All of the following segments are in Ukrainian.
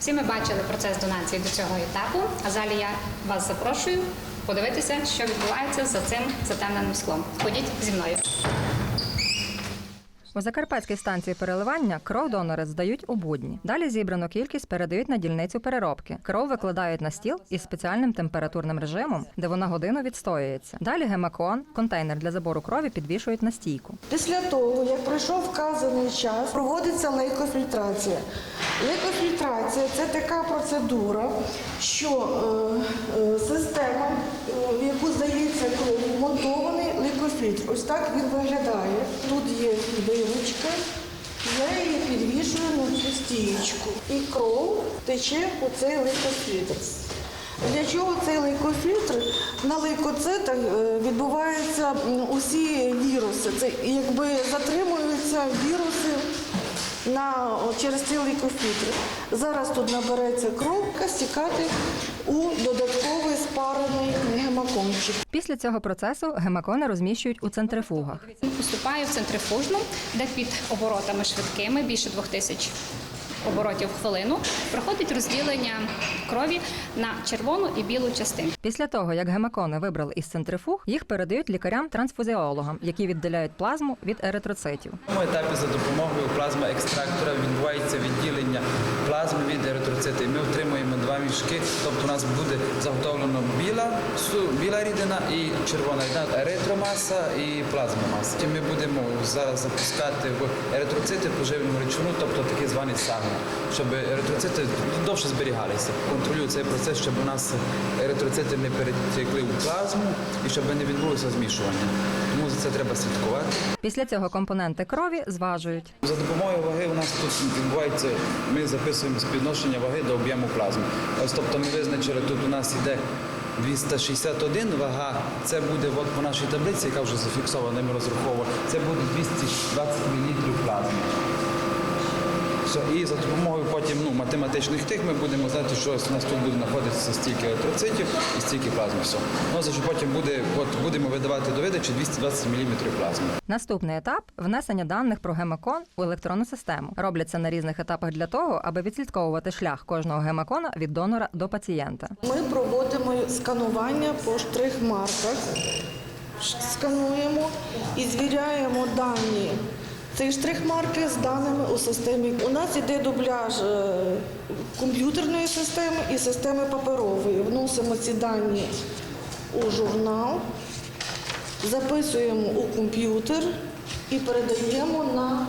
Всі ми бачили процес донації до цього етапу. А залі я вас запрошую подивитися, що відбувається за цим затемненим склом. Ходіть зі мною. У Закарпатській станції переливання кров донори здають у будні. Далі зібрану кількість передають на дільницю переробки. Кров викладають на стіл із спеціальним температурним режимом, де вона годину відстоюється. Далі гемакон, контейнер для забору крові підвішують на стійку. Після того, як пройшов вказаний час, проводиться лейкофільтрація. Лейкофільтрація це така процедура, що е, е, система, е, в яку здається кров, вмонтований лейкофільтр. Ось так він виглядає. Тут є вилочка, я її підвішую на цю стієчку. І кров тече у цей лейкофільтр. Для чого цей лейкофільтр? На лейкоцитах е, відбуваються усі віруси. Це якби затримуються віруси на, через цей лейкофільтр. Зараз тут набереться кровка стікати у додатковий спарений гемакомчик. Після цього процесу гемакони розміщують у центрифугах. Він поступає в центрифужну, де під оборотами швидкими більше двох тисяч оборотів в хвилину проходить розділення крові на червону і білу частину. Після того, як гемакони вибрали із центрифуг, їх передають лікарям-трансфузіологам, які віддаляють плазму від еритроцитів. На цьому етапі за допомогою плазмоекстрактора відбувається відділення плазми від еритроциту. І Ми отримуємо два мішки, тобто у нас буде заготовлено біла, біла рідина і червона рідина, еритромаса і плазмомаса. Ми будемо зараз запускати в еритроцити поживну речовину, тобто такий званий сагна, щоб еритроцити довше зберігалися. Контролюю цей процес, щоб у нас еритроцити не перетекли у плазму і щоб не відбулося змішування. Тому за це треба слідкувати. Після цього компоненти крові зважують. За допомогою ваги у нас тут відбувається, ми записуємо співношення ваги до об'єму плазми. Ось тобто ми визначили, тут у нас йде 261 вага, це буде от по нашій таблиці, яка вже зафіксована, ми розраховували, це буде 220 мл плазми. Все, і за допомогою потім ну, математичних тих ми будемо знати, що у нас тут буде знаходитися стільки еритроцитів і стільки плазми. Все. Ну, за що потім буде, от, будемо видавати до видачі 220 мм плазми. Наступний етап внесення даних про гемакон у електронну систему. Робляться на різних етапах для того, аби відслідковувати шлях кожного гемакона від донора до пацієнта. Ми проводимо сканування по штрих-марках, скануємо і звіряємо дані. Цієї штрих-марки з даними у системі. У нас іде дубляж е, комп'ютерної системи і системи паперової. Вносимо ці дані у журнал, записуємо у комп'ютер і передаємо на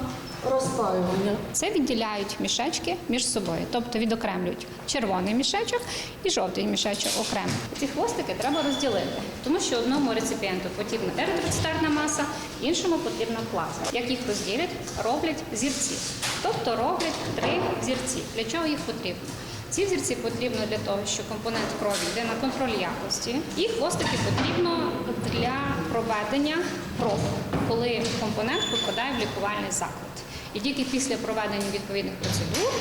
розпаювання. Це відділяють мішечки між собою, тобто відокремлюють червоний мішечок і жовтий мішечок окремо. Ці хвостики треба розділити, тому що одному реципієнту потрібна еритроцитарна маса, іншому потрібна плазма. Як їх розділять, роблять зірці, тобто роблять три зірці. Для чого їх потрібно? Ці зірці потрібно для того, що компонент крові йде на контроль якості, і хвостики потрібно для проведення проб, коли компонент попадає в лікувальний заклад. І тільки після проведення відповідних процедур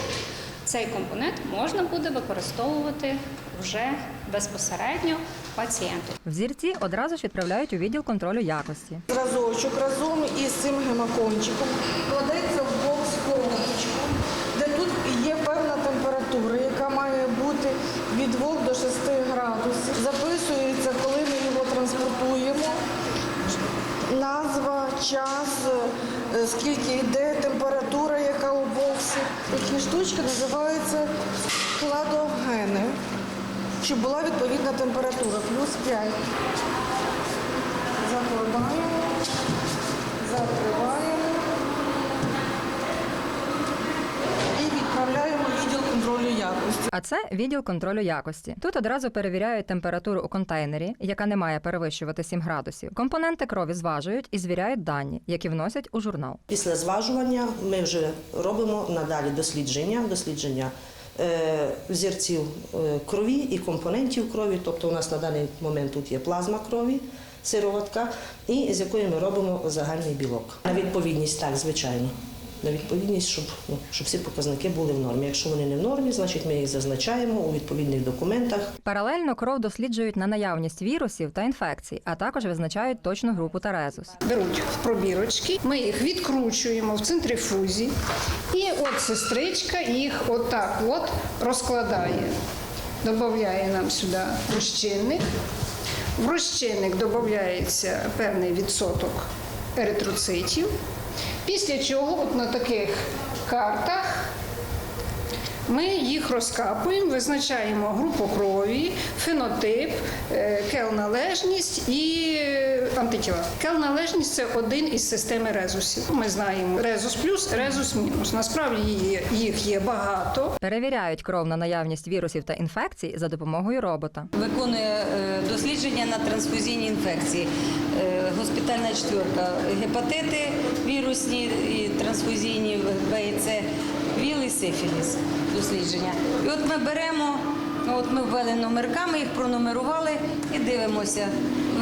цей компонент можна буде використовувати вже безпосередньо пацієнту. Взірці одразу ж відправляють у відділ контролю якості. Зразочок разом із цим гемакончиком кладеться в бокс коробочку, де тут є певна температура, яка має бути від 2 до 6 градусів. Записується, коли ми його транспортуємо. Назва, час, е, скільки йде, температура, яка у боксі. Такі штучки називаються кладогени, щоб була відповідна температура, плюс 5. Закладаємо, закриваємо і відправляємо в відділ контролю якості. А це відділ контролю якості. Тут одразу перевіряють температуру у контейнері, яка не має перевищувати 7 градусів. Компоненти крові зважують і звіряють дані, які вносять у журнал. Після зважування ми вже робимо надалі дослідження, дослідження е, взірців е, крові і компонентів крові. Тобто у нас на даний момент тут є плазма крові, сироватка, і з якої ми робимо загальний білок. На відповідність, так, звичайно. На відповідність, щоб, ну, щоб всі показники були в нормі. Якщо вони не в нормі, значить ми їх зазначаємо у відповідних документах. Паралельно кров досліджують на наявність вірусів та інфекцій, а також визначають точну групу та резус. беруть пробірочки, ми їх відкручуємо в центрифузі, і от сестричка їх отак от розкладає. Додає нам сюди розчинник. В розчинник додається певний відсоток еритроцитів. Після чого от на таких картах ми їх розкапуємо, визначаємо групу крові, фенотип, е, кел-належність і е, антитіла. Кел-належність це один із системи резусів. Ми знаємо резус плюс, резус мінус. Насправді їх є багато. Перевіряють кров на наявність вірусів та інфекцій за допомогою робота. Виконує е, дослідження на трансфузійні інфекції. Госпітальна четверка, гепатити вірусні і трансфузійні сифіліс дослідження. І от ми беремо, ну, от ми ввели номерка, ми їх пронумерували і дивимося.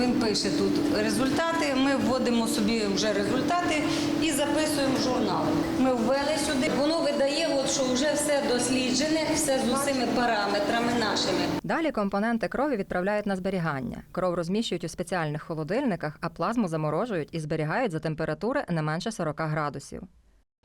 Він пише тут результати. Ми вводимо собі вже результати і записуємо в журнал. Ми ввели сюди. Воно видає, от, що вже все досліджене, все з усіми параметрами нашими. Далі компоненти крові відправляють на зберігання. Кров розміщують у спеціальних холодильниках, а плазму заморожують і зберігають за температури не менше 40 градусів.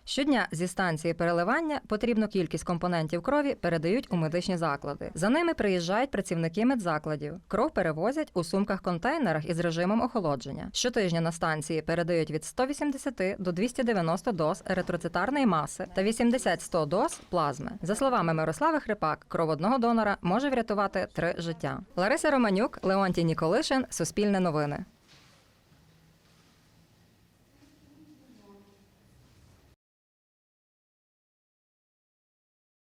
Щодня зі станції переливання потрібну кількість компонентів крові передають у медичні заклади. За ними приїжджають працівники медзакладів. Кров перевозять у сумках-контейнерах із режимом охолодження. Щотижня на станції передають від 180 до 290 доз еритроцитарної маси та 80-100 доз плазми. За словами Мирослави Хрипак, кров одного донора може врятувати три життя. Лариса Романюк, Леонтій Ніколишин, Суспільне новини.